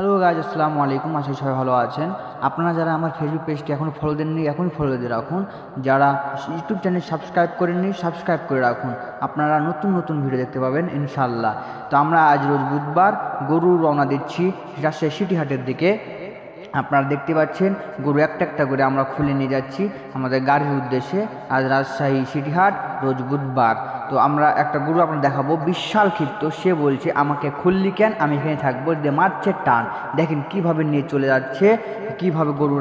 Hello guys আসসালামু আলাইকুম আশা সবাই ভালো আছেন। আপনারা যারা আমার ফেসবুক পেজটি এখনও ফলো দেননি, এখনই ফলো দিয়ে রাখুন। যারা ইউটিউব চ্যানেল সাবস্ক্রাইব করেননি সাবস্ক্রাইব করে রাখুন। আপনারা নতুন নতুন ভিডিও দেখতে পাবেন ইনশাল্লাহ তো আমরা আজ রোজ বুধবার গরু রওনা দিচ্ছি রাজশাহী সিটি হাটের দিকে। আপনারা দেখতে পাচ্ছেন, গরু একটা একটা করে আমরা খুলে নিয়ে যাচ্ছি আমাদের গাড়ির উদ্দেশ্যে আজ রাজশাহী সিটি হাট, রোজ বুধবার। তো আমরা একটা গরু আপনার দেখাবো, বিশাল ক্ষিপ্ত সে বলছে, আমাকে খুললি কেন? আমি এখানে থাকব দিয়ে মারছে টান। দেখেন কীভাবে নিয়ে চলে যাচ্ছে, কীভাবে গরু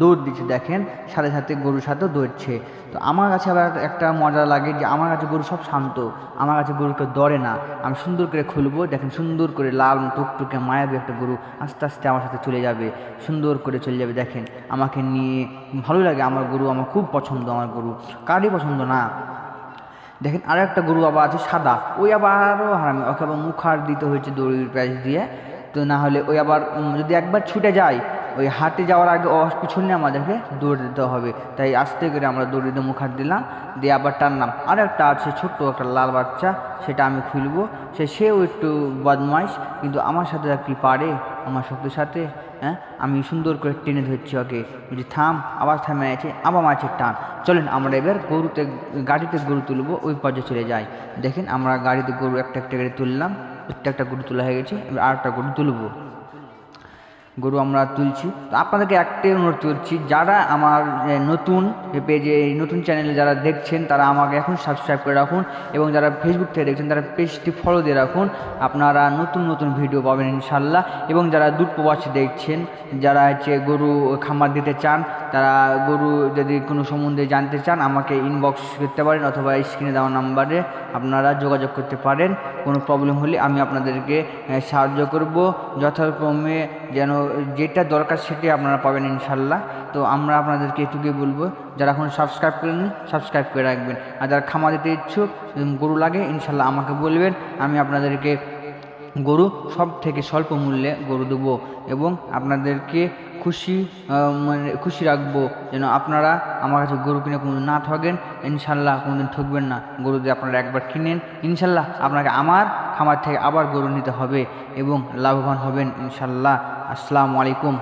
দৌড় দিচ্ছে, দেখেন, সাথে সাথে গরুর সাথেও দৌড়ছে। তো আমার কাছে আবার একটা মজা লাগে যে, আমার কাছে গরু সব শান্ত, আমার কাছে গরুকে দরে না। আমি সুন্দর করে খুলবো, দেখেন সুন্দর করে লাল টুকটুকে মায়াবী একটা গরু আস্তে আস্তে আমার সাথে চলে যাবে। সুন্দর করে চলে যাবে। দেখেন, আমাকে নিয়ে ভালো লাগে আমার গরু, আমার খুব পছন্দ আমার গরু। কারই পছন্দ না। দেখেন আরও একটা গরু আবার আছে, সাদা। ওই আবার আরও হারামি, ওকে আবার মুখ হার দিতে হয়েছে দড়ির প্যাচ দিয়ে। তো না হলে ওই আবার যদি একবার ছুটে যায় ওই হাটে যাওয়ার আগে ও পিছনে আমাদেরকে দৌড় দিতে হবে। তাই আস্তে করে আমরা দৌড়ে দিয়ে মুখ হাত দিলাম, দিয়ে আবার টানলাম। আর একটা আছে, ছোট্ট একটা লাল বাচ্চা, সেটা আমি খুলবো। সে, সেও একটু বদমাইশ, কিন্তু আমার সাথে আর কি পারে? আমার শক্তির সাথে হ্যাঁ? আমি সুন্দর করে টেনে ধরছি ওকে। বলছি, থাম আবার থামে আছে, আবার মাছের টান। চলেন, আমরা এবার গরুতে, গাড়িতে গরু তুলবো, ওই পর্যায়ে চলে যাই। দেখেন, আমরা গাড়িতে গরু একটা একটা গাড়ি তুললাম, একটা একটা গরু তোলা হয়ে গেছে, এবার আরেকটা গরু তুলবো। গরু আমরা তুলছি। তো আপনাদেরকে একটাই অনুরোধ করছি, যারা আমার নতুন পেজে নতুন চ্যানেলে যারা দেখছেন, তারা আমাকে এখন সাবস্ক্রাইব করে রাখুন এবং যারা ফেসবুক থেকে দেখছেন, তারা পেজটি ফলো দিয়ে রাখুন। আপনারা নতুন নতুন ভিডিও পাবেন ইনশাল্লাহ। এবং যারা দূর প্রবাসী দেখছেন, যারা হচ্ছে গরু খামার দিতে চান তারা গরু যদি কোনো সম্বন্ধে জানতে চান, আমাকে ইনবক্স করতে পারেন অথবা স্ক্রিনে দেওয়া নাম্বারে আপনারা যোগাযোগ করতে পারেন। কোনো প্রবলেম হলে আমি আপনাদেরকে সাহায্য করব। যথাক্রমে যেন যেটা দরকার সেটাই আপনারা পাবেন ইনশাল্লাহ। তো আমরা আপনাদেরকে এটুকুই বলব, যারা এখন সাবস্ক্রাইব করেন সাবস্ক্রাইব করে রাখবেন। আর যারা খামা দিতে ইচ্ছুক গরু লাগে, ইনশাল্লাহ আমাকে বলবেন। আমি আপনাদেরকে গরু সব থেকে স্বল্প মূল্যে গরু দেবো এবং আপনাদেরকে খুশি মানে খুশি রাখব যেন আপনারা আমার কাছে গরু কিনে কোনো না ঠগেন। ইনশাল্লাহ কোনোদিন ঠকবেন না। গরু দিয়ে আপনারা একবার কিনেন, ইনশাল্লাহ আপনাকে আমার খামার থেকে আবার গরু নিতে হবে এবং লাভবান হবেন ইনশাল্লাহ। আসসালামু আলাইকুম।